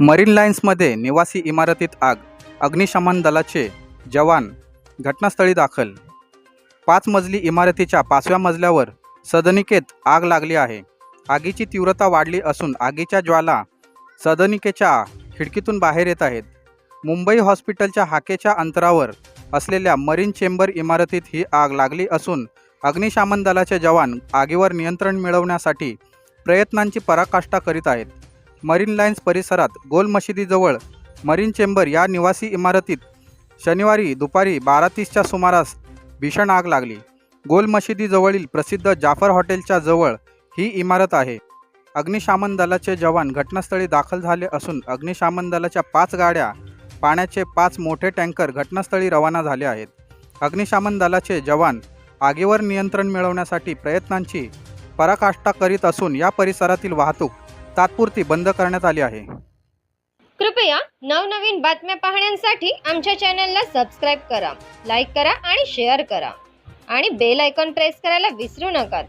Marine लाईन्समध्ये निवासी इमारतीत आग अग्निशमन दलाचे जवान घटनास्थळी दाखल. पाच मजली इमारतीच्या पाचव्या मजल्यावर सदनिकेत आग लागली आहे. आगीची तीव्रता वाढली असून आगीच्या ज्वाला सदनिकेच्या खिडकीतून बाहेर येत आहेत. मुंबई हॉस्पिटलच्या हाकेच्या अंतरावर असलेल्या मरीन चेंबर इमारतीत ही आग लागली असून अग्निशमन दलाचे जवान आगीवर नियंत्रण मिळवण्यासाठी प्रयत्नांची पराकाष्ठा करीत आहेत. मरीन लाईन्स परिसरात गोल मशिदीजवळ मरीन चेंबर या निवासी इमारतीत शनिवारी दुपारी बारा तीसच्या सुमारास भीषण आग लागली. गोल मशिदीजवळील प्रसिद्ध जाफर हॉटेलच्या जवळ ही इमारत आहे. अग्निशामन दलाचे जवान घटनास्थळी दाखल झाले असून अग्निशामन दलाच्या पाच गाड्या पाण्याचे पाच मोठे टँकर घटनास्थळी रवाना झाले आहेत. अग्निशामन दलाचे जवान आगीवर नियंत्रण मिळवण्यासाठी प्रयत्नांची पराकाष्ठा करीत असून या परिसरातील वाहतूक तात्पुरती बंद करण्यात आली आहे. कृपया नवनवीन बातम्या पाहण्यासाठी आमच्या चॅनलला सबस्क्राईब करा लाईक करा आणि शेअर करा. आणि बेल आयकॉन प्रेस करायला विसरू नका.